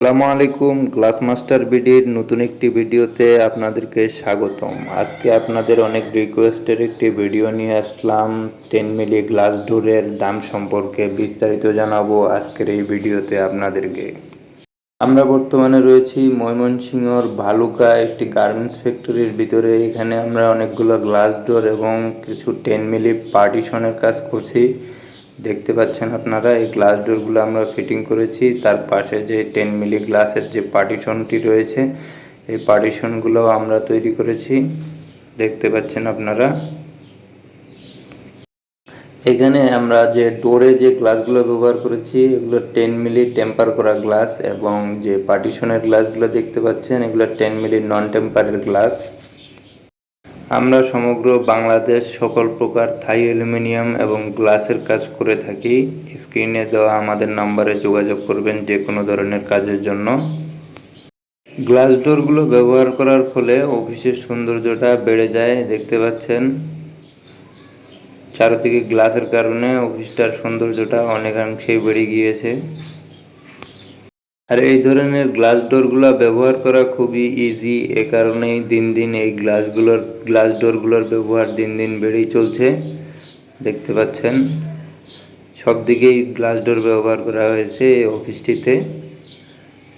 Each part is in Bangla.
আসসালামু আলাইকুম গ্লাস মাস্টার বিডির নতুন একটি ভিডিওতে আপনাদেরকে স্বাগতম। আজকে আপনাদের অনেক রিকোয়েস্টের একটি ভিডিও নিয়ে আসলাম। টেন মিলি গ্লাস ডোরের দাম সম্পর্কে বিস্তারিত জানাব আজকের এই ভিডিওতে আপনাদেরকে। আমরা বর্তমানে রয়েছি ময়মনসিংহর ভালুকা একটি গার্মেন্টস ফ্যাক্টরির ভিতরে। এখানে আমরা অনেকগুলো গ্লাস ডোর এবং কিছু টেন মিলি পার্টিশনের কাজ করছি। দেখতে পাচ্ছেন আপনারা, এই গ্লাস ডোরগুলো আমরা ফিটিং করেছি। তার পাশে যে টেন মিলি গ্লাসের যে পার্টিশনটি রয়েছে, এই পার্টিশনগুলো আমরা তৈরি করেছি। দেখতে পাচ্ছেন আপনারা। এখানে আমরা যে ডোরে যে গ্লাসগুলো ব্যবহার করেছি, এগুলো টেন মিলি টেম্পার করা গ্লাস এবং যে পার্টিশনের গ্লাসগুলো দেখতে পাচ্ছেন, এগুলো টেন মিলি নন টেম্পারের গ্লাস আমরা সমগ্র বাংলাদেশ সকল প্রকার থাই অ্যালুমিনিয়াম এবং গ্লাসের কাজ করে থাকি। স্ক্রিনে দেওয়া আমাদের নাম্বারে যোগাযোগ করবেন যে কোনো ধরনের কাজের জন্য। গ্লাস ডোরগুলো ব্যবহার করার ফলে অফিসের সৌন্দর্যটা বেড়ে যায়, দেখতে পাচ্ছেন। চারদিকে গ্লাসের কারণে অফিসটার সৌন্দর্যটা অনেকাংশেই বেড়ে গিয়েছে। আর এই ধরনের গ্লাস ডোরগুলো ব্যবহার করা খুবই ইজি এ কারণেই দিন দিন এই গ্লাসগুলোর গ্লাস ডোরগুলোর ব্যবহার দিন দিন বেড়েই চলছে। দেখতে পাচ্ছেন, সব দিকেই গ্লাস ডোর ব্যবহার করা হয়েছে এই অফিসটিতে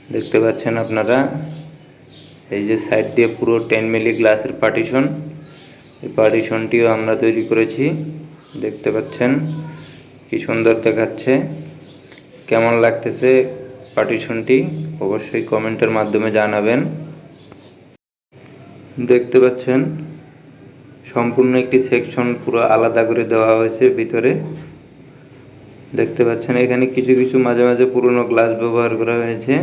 দেখতে পাচ্ছেন আপনারা, এই যে সাইড দিয়ে পুরো টেন মিলি গ্লাসের পার্টিশন এই পার্টিশনটিও আমরা তৈরি করেছি। দেখতে পাচ্ছেন, কি সুন্দর দেখাচ্ছে। কেমন লাগতেছে? পার্টিশনটি অবশ্যই কমেন্টের মাধ্যমে জানাবেন। দেখতে পাচ্ছেন, সম্পূর্ণ একটি সেকশন পুরো আলাদা করে দেওয়া হয়েছে ভিতরে। দেখতে পাচ্ছেন, এখানে কিছু কিছু মাঝে মাঝে পুরনো গ্লাস ব্যবহার করা হয়েছে,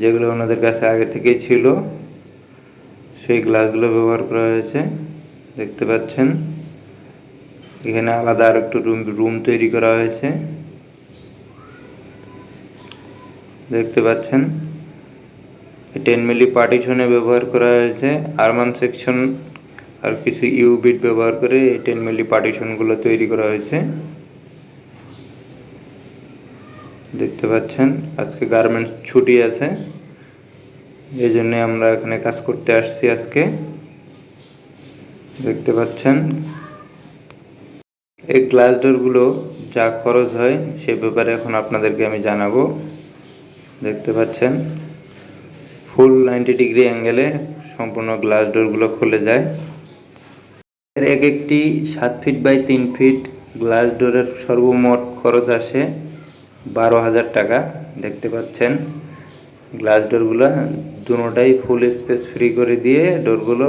যেগুলো ওনাদের কাছে আগে থেকেই ছিল। সেই গ্লাসগুলো ব্যবহার করা হয়েছে। দেখতে পাচ্ছেন, এখানে আলাদা আর একটু রুম রুম তৈরি করা হয়েছে। দেখতে পাচ্ছেন। টেন মিলি পার্টিশনে ব্যবহার করা হয়েছে। আরমান সেকশন আর কিছু ইউবিট ব্যবহার করে এই টেন মিলি পার্টিশনগুলো তৈরি করা হয়েছে। দেখতে পাচ্ছেন, আজকে গার্মেন্টস ছুটি আছে। এই জন্যে আমরা এখানে কাজ করতে আসছি আজকে। দেখতে পাচ্ছেন, এই গ্লাস ডোরগুলো যা খরচ হয় সে ব্যাপারে এখন আপনাদেরকে আমি জানাব। দেখতে পাচ্ছেন। ফুল নাইনটি ডিগ্রি অ্যাঙ্গেলে সম্পূর্ণ গ্লাস ডোরগুলো খুলে যায়। এর এক একটি সাত ফিট বাই তিন ফিট গ্লাস ডোরের সর্বমোট খরচ আসে বারো হাজার টাকা। দেখতে পাচ্ছেন গ্লাস ডোরগুলো দুটাই ফুল স্পেস ফ্রি করে দিয়ে ডোরগুলো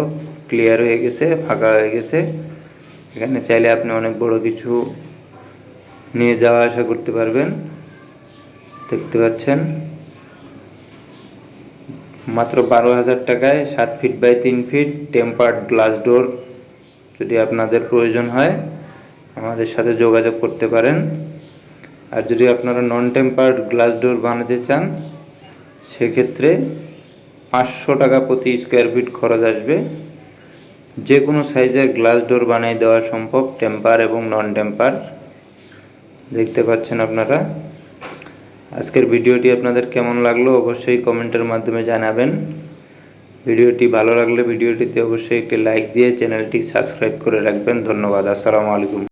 ক্লিয়ার হয়ে গেছে, ফাঁকা হয়ে গেছে। এখানে চাইলে আপনি অনেক বড় কিছু নিয়ে যাওয়া আসা করতে পারবেন। দেখতে পাচ্ছেন মাত্র বারো হাজার টাকায় সাত ফিট বাই তিন ফিট টেম্পার্ড গ্লাস ডোর যদি আপনাদের প্রয়োজন হয়, আমাদের সাথে যোগাযোগ করতে পারেন। আর যদি আপনারা নন টেম্পার্ড গ্লাস ডোর বানাতে চান, সেক্ষেত্রে পাঁচশো টাকা প্রতি স্কোয়ার ফিট খরচ আসবে। যে কোনো সাইজের গ্লাস ডোর বানিয়ে দেওয়া সম্ভব টেম্পার এবং নন টেম্পার দেখতে পাচ্ছেন আপনারা? আজকের ভিডিওটি আপনাদের কেমন লাগল অবশ্যই কমেন্টের মাধ্যমে জানাবেন। ভিডিওটি ভালো লাগলে ভিডিওটিতে অবশ্যই একটি লাইক দিয়ে চ্যানেলটি সাবস্ক্রাইব করে রাখবেন। ধন্যবাদ। আসসালামু আলাইকুম।